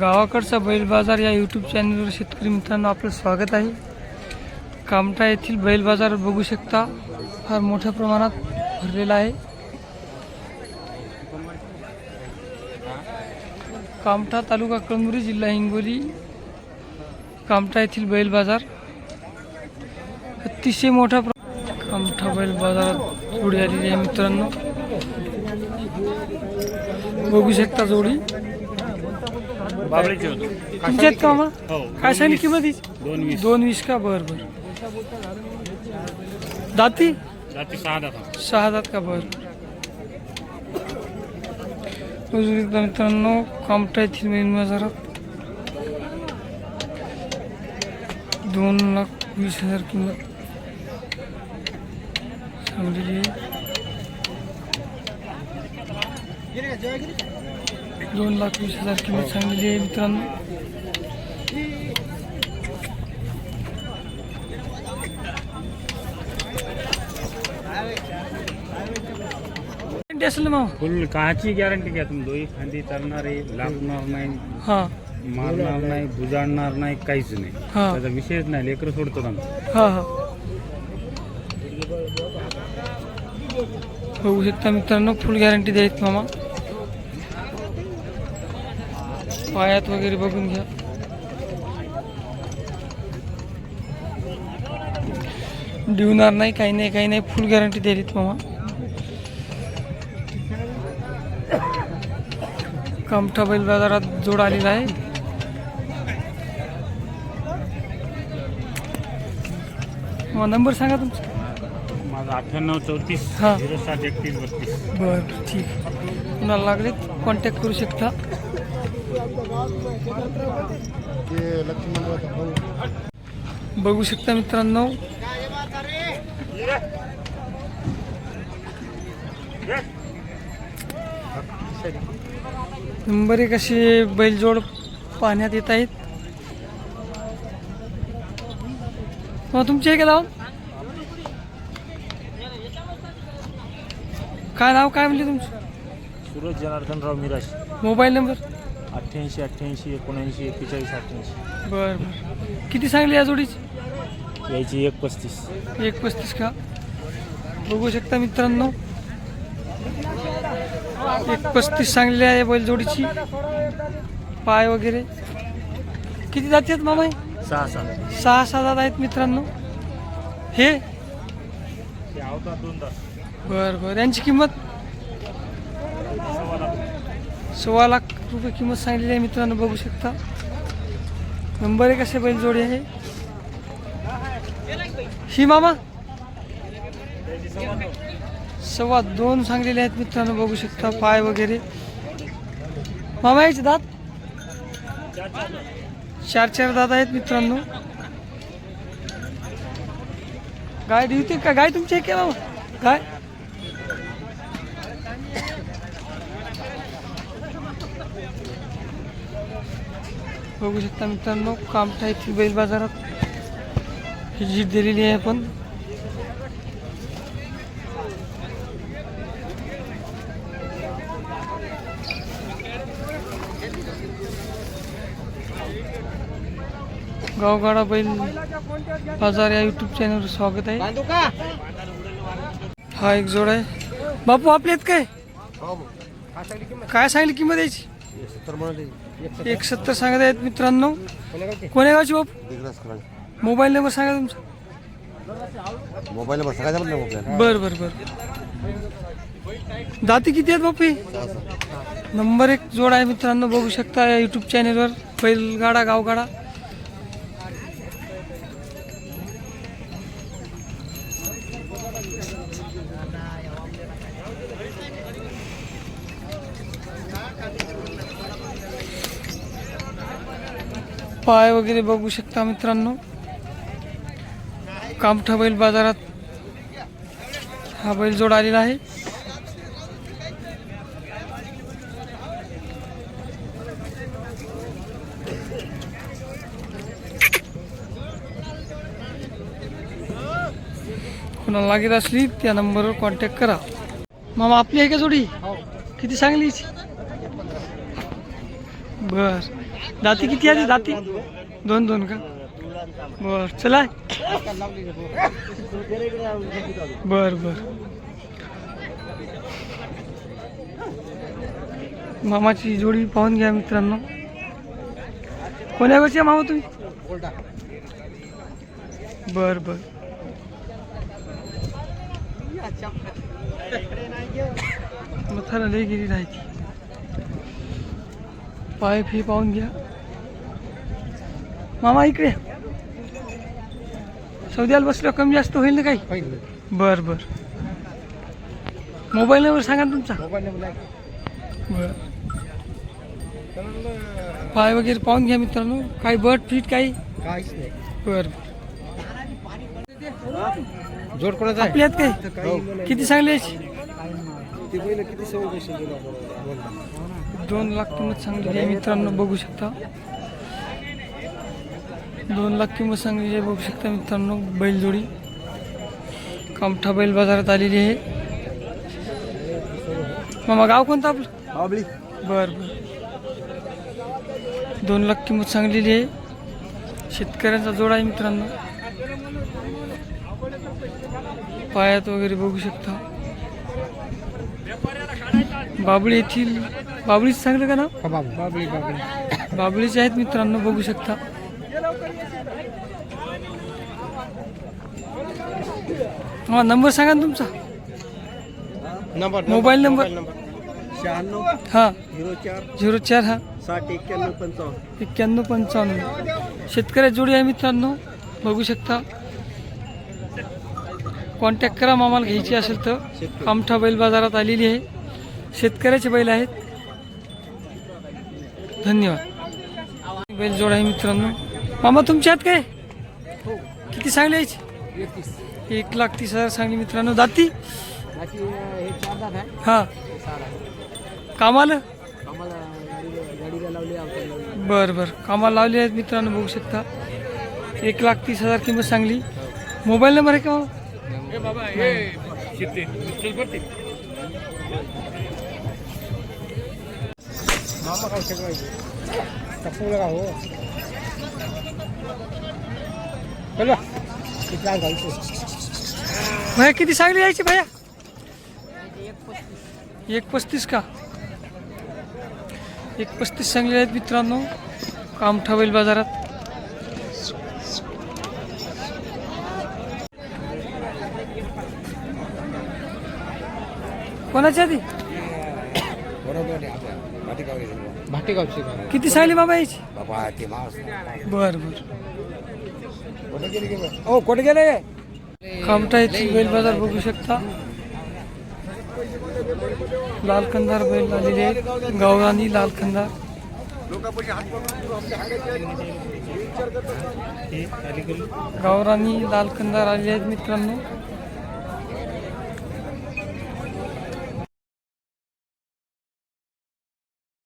गावाकडचा बैल बाजार या यूट्यूब चॅनलवर शेतकरी मित्रांनो आपलं स्वागत आहे. कामठा येथील बैल बाजार बघू शकता. फार मोठ्या प्रमाणात भरलेला आहे. कामठा तालुका कळमुरी जिल्हा हिंगोली कामठा येथील बैल बाजार. अतिशय मोठा प्र कामठा बैल बाजारात जोडी आलेली आहे मित्रांनो. बघू शकता जोडी. बाबळीचे होते. तुमच्यात का हो. काय सांगितली किंमत हिची? दोन वीस. दोन वीस का? बर बर. दाती? रात्री सहा दात. का? बर. मित्रांनो कामटा येथील मेन बाजारात दोन लाख वीस हजार किंमत. सांगलेली आहे दोन लाख वीस हजार किंमत सांगलेली आहे मित्रांनो. गॅरंटी असेल ना मामा? फुल काची गॅरंटी घ्या तुम्ही? दोही खांदी चालणार आहे लागणार नाही हां. मारणार नाही बुजाडणार नाही काहीच नाही. हा. त्याचा विषयच नाही लेकरं सोडतो आमचं. हां हां. बघू शकता मित्रांनो फुल गॅरंटी द्यायत मामा. पायात वगैरे बघून घ्या. देणार नाही काही नाही काही नाही. फुल गॅरंटी द्यायलीत मामा. कामठा बैल बाजारात जोड आलेला आहे. नंबर सांगा तुमचा. माझा अठ्ठ्याण्णव चौतीस हा. झिरो सात एकतीस बत्तीस. बरं ठीक. कुणाला लागले कॉन्टॅक्ट करू शकता. बघू शकता मित्रांनो. नंबर एक असे बैलजोड पाहण्यात येत आहेत. मग तुमचे आहे का नाव काय नाव काय म्हणले तुमचं? Suraj Janardanrao Mirash mobile number? अठ्ठ्याऐंशी अठ्ठ्याऐंशी एकोणऐंशी एक्केचाळीस अठ्ठ्याऐंशी. बरं बरं. किती सांगली या जोडीची? यायची एक पस्तीस. एक पस्तीस का? बघू शकता मित्रांनो. एक पस्तीस सांगलेली आहे बैलजोडीची पाय वगैरे. किती जाती आहेत मामा हे? सहा सहा. सहा सहा जात आहेत मित्रांनो. हे? ते अवतार दोन तास बरं बरं. यांची किंमत? सव्वा लाख रुपये किंमत सांगलेली आहे मित्रांनो बघू शकता. नंबर एक असे बैलजोडी आहे. ही मामा? सव्वा दोन सांगलेले आहेत मित्रांनो बघू शकता पाय वगैरे. मामा यायचे दात? चार चार दात आहेत मित्रांनो. गाय दिवते का? गाय तुमची आहे का मामा? गाय? बघू शकता मित्रांनो कामठा येथील बैल बाजारात ही जीट दिलेली आहे आपण. गावगाडा बैल बाजार या युट्यूब चॅनलवर स्वागत आहे. हा एक जोड आहे. बापू आपले आहेत काय? काय सांगली किंमत याची? एक सत्तर सांगत आहेत मित्रांनो. कोण्या गावची बापू मोबाईल नंबर सांगा तुमचा. मोबाईल नंबर मोबाईल बर बर बर. दाती किती आहेत बापू? नंबर एक जोड आहे मित्रांनो बघू शकता या युट्यूब चॅनेलवर बैलगाडा गावगाडा. पाय वगैरे बघू शकता मित्रांनो. कामठा बैल बाजारात हा बैल जोड आलेला आहे. कोणाला लागत असली त्या नंबरवर कॉन्टॅक्ट करा. मामा आपली आहे का जोडी? किती सांगली बर. दाती किती आली दाती? दोन दोन का? बर, चला. बर बर. मामाची जोडी पाहून घ्या मित्रांनो. कोण्या गावची मामा तुम्ही? बर बर. मथाला लई गेली राहायची. पाय फ़ी पाहून घ्या. मामा इकडे. सौद्याला बसल्यावर कमी जास्त होईल ना काही? बर बर. मोबाईल नंबर सांगा ना तुमचा. बर. पाय वगैरे पाहून घ्या मित्रांनो. काही बट फीट काही? बर. जोड कोणाचा आपल्यात काय? किती सांगले याची? ते पहिलं किती पैसे दोन लाख सांगलेली आहे मित्रांनो बघू शकता. दोन लाख किंमत सांगलेली आहे बघू शकता मित्रांनो बैलजोडी. कामठा बैल बाजारात आलेली आहे. मामा गाव कोणतं आपलं? बाबळी. बर बर. दोन लाख किंमत सांगलेली आहे. शेतकऱ्यांचा जोड आहे मित्रांनो. पायात वगैरे बघू शकता. बाबळी येथील बाबळीच सांगलं का ना बाबळी बाबळी. बाबळीचे आहेत मित्रांनो बघू शकता. हा नंबर सांगा ना तुमचा. Number mobile number. शहाण्णव हा. झिरो चार झिरो चार हा. साठ एक्क्याण्णव पंचावन्न. एक्क्याण्णव पंचावन्न. शेतकऱ्या जोडी आहे मित्रांनो. बघू शकता. कॉन्टॅक्ट करा मामाला घ्यायची असेल तर. कामठा बैल बाजारात आलेली आहे. शेतकऱ्याचे बैल आहेत. धन्यवाद. बैल जोड आहे मित्रांनो. मामा तुमच्या हात काय किती सांगले एक लाख तीस हज़ार सांगली मित्रांनो दाती? हाँ. कामाला? बर बर. कामाला लावले आहेत मित्रांनो बघू शकता. एक लाख तीस हज़ार किंमत सांगली. मोबाईल नंबर आहे का मामा? मामा किती घालतो भैया किती सांगली यायची भैया? एक पस्तीस का? एक पस्तीस सांगली आहेत मित्रांनो. कामठा बैल बाजारात. कोणाच्या आधी? भाटेगावचे किती सांगली बाबा यायची? बाबा ते मावस. बर बर. कुठे गेले गेले? ओ कुठे गेले? कामठा येथील बैल बाजार बघू शकता. लाल कंदार बैल आलेले आहेत. गावरानी लाल कंदार गावरानी लाल कंदार आलेले आहेत मित्रांनो.